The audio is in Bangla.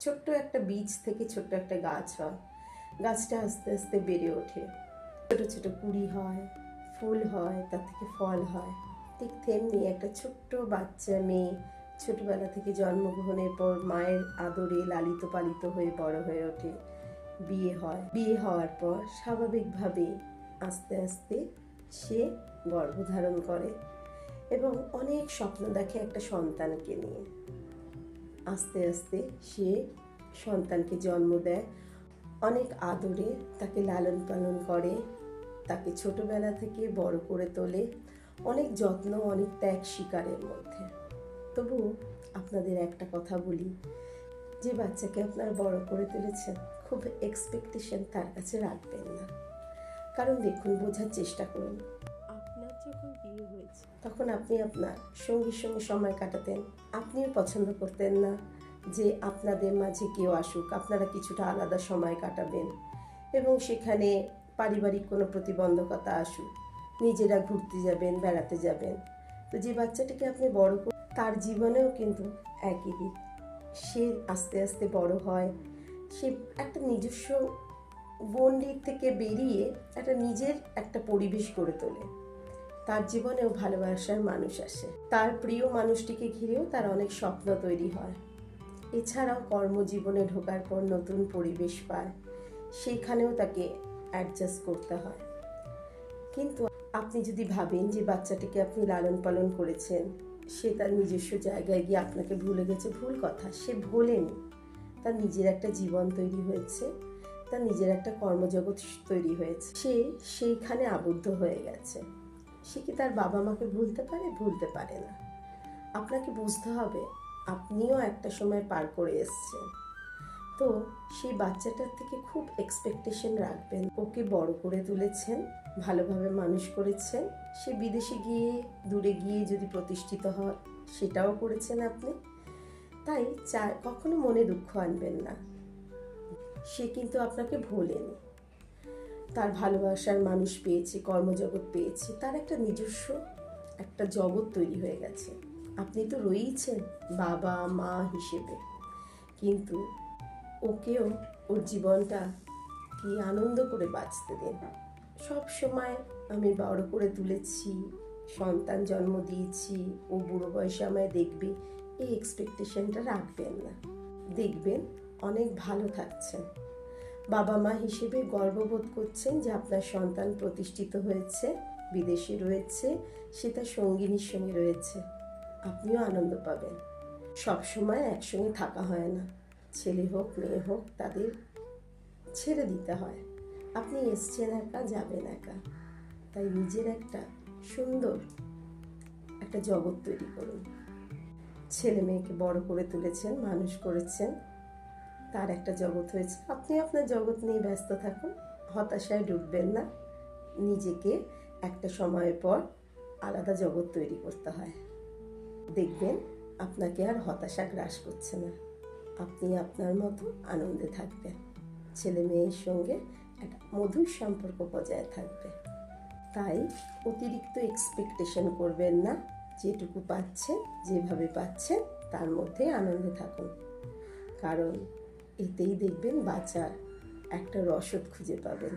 ছোট্ট একটা বীজ থেকে ছোট্ট একটা গাছ হয়। গাছটা আস্তে আস্তে বেড়ে ওঠে। ছোট ছোট কুড়ি হয়, ফুল হয়, তার থেকে ফল হয়। ঠিক তেমনি একটা ছোট্ট বাচ্চা মেয়ে ছোটবেলা থেকে জন্মগ্রহণের পর মায়ের আদরে লালিত পালিত হয়ে বড় হয়ে ওঠে। বিয়ে হয়। বিয়ে হওয়ার পর স্বাভাবিকভাবে আস্তে আস্তে সে গর্ভধারণ করে এবং অনেক স্বপ্ন দেখে একটা সন্তানকে নিয়ে। আস্তে আস্তে সে সন্তানকে জন্ম দেয়। অনেক আদরে তাকে লালন পালন করে, তাকে ছোটবেলা থেকে বড় করে তোলে। অনেক যত্ন, অনেক ত্যাগ শিকারের মধ্যে। তবু আপনাদের একটা কথা বলি, যে বাচ্চাকে আপনারা বড় করে তুলেছেন, খুব এক্সপেকটেশন তার কাছে রাখবেন না। কারণ দেখুন, বোঝার চেষ্টা করুন। যখন বিয়ে হয়েছে, তখন আপনি আপনার সঙ্গীর সঙ্গে সময় কাটাতেন। আপনিও পছন্দ করতেন না যে আপনাদের মাঝে কেউ আসুক, আপনারা কিছুটা আলাদা সময় কাটাবেন এবং সেখানে পারিবারিক কোনো প্রতিবন্ধকতা আসুক, নিজেরা ঘুরতে যাবেন, বেড়াতে যাবেন। তো যে বাচ্চাটিকে আপনি বড় তার জীবনেও কিন্তু একই দিক। সে আস্তে আস্তে বড় হয়, সে একটা নিজস্ব গণ্ডির থেকে বেরিয়ে একটা নিজের একটা পরিবেশ গড়ে তোলে। তার জীবনেও ভালোবাসার মানুষ আসে। তার প্রিয় মানুষটিকে ঘিরেও তার অনেক স্বপ্ন তৈরি হয়। এছাড়াও কর্মজীবনে ঢোকার পর নতুন পরিবেশ পায়। সেইখানেও তাকে অ্যাডজাস্ট করতে হয়। কিন্তু আপনি যদি ভাবেন যে বাচ্চাটিকে আপনি লালন পালন করেছেন, সে তার নিজস্ব জায়গায় গিয়ে আপনাকে ভুলে গেছে, ভুল কথা। সে ভোলেনি। তার নিজের একটা জীবন তৈরি হয়েছে। তার নিজের একটা কর্মজগৎ তৈরি হয়েছে। সে সেইখানে আবদ্ধ হয়ে গেছে। সে কি তার বাবা মাকে ভুলতে পারে? ভুলতে পারে না। আপনাকে বুঝতে হবে, আপনিও একটা সময় পার করে এসছেন। তো সেই বাচ্চাটার থেকে খুব এক্সপেকটেশন রাখবেন। ওকে বড় করে তুলেছেন, ভালোভাবে মানুষ করেছেন। সে বিদেশে গিয়ে, দূরে গিয়ে যদি প্রতিষ্ঠিত হয়, সেটাও করেছেন আপনি। তাই চা, কখনো মনে দুঃখ আনবেন না। সে কিন্তু আপনাকে ভোলেনি। তার ভালোবাসার মানুষ পেয়েছে, কর্মজগৎ পেয়েছে, তার একটা নিজস্ব একটা জগৎ তৈরি হয়ে গেছে। আপনি তো রয়েইছেন বাবা, মা হিসেবে। কিন্তু ওকেও ওর জীবনটা কি আনন্দ করে বাঁচতে দিন। সব সময় আমি বড় করে তুলেছি, সন্তান জন্ম দিয়েছি, ও বুড়ো বয়সে আমায় দেখবে, এই এক্সপেকটেশনটা রাখবেন না। দেখবেন অনেক ভালো থাকছেন। বাবা মা হিসেবে গর্ববোধ করছেন যে আপনার সন্তান প্রতিষ্ঠিত হয়েছে, বিদেশে রয়েছে, সে তার সঙ্গিনীর সঙ্গে রয়েছে। আপনিও আনন্দ পাবেন। সব সময় একসঙ্গে থাকা হয় না। ছেলে হোক, মেয়ে হোক, তাদের ছেড়ে দিতে হয়। আপনি এসছেন একা, যাবেন একা। তাই নিজের একটা সুন্দর একটা জগৎ তৈরি করুন। ছেলে মেয়েকে বড় করে তুলেছেন, মানুষ করেছেন। তার একটা জগৎ হয়েছে। আপনি আপনার জগৎ নিয়ে ব্যস্ত থাকুন, হতাশায় ডুববেন না। নিজেকে একটা সময়ের পর আলাদা জগৎ তৈরি করতে হয়। দেখবেন আপনাকে আর হতাশা গ্রাস করছে না। আপনি আপনার মতো আনন্দে থাকবেন। ছেলে মেয়ের সঙ্গে একটা মধুর সম্পর্ক বজায় থাকবে। তাই অতিরিক্ত এক্সপেকটেশন করবেন না। যেটুকু পাচ্ছেন, যেভাবে পাচ্ছেন, তার মধ্যে আনন্দে থাকুন। কারণ এতেই দেখবেন বাঁচার একটা রসদ খুঁজে পাবেন।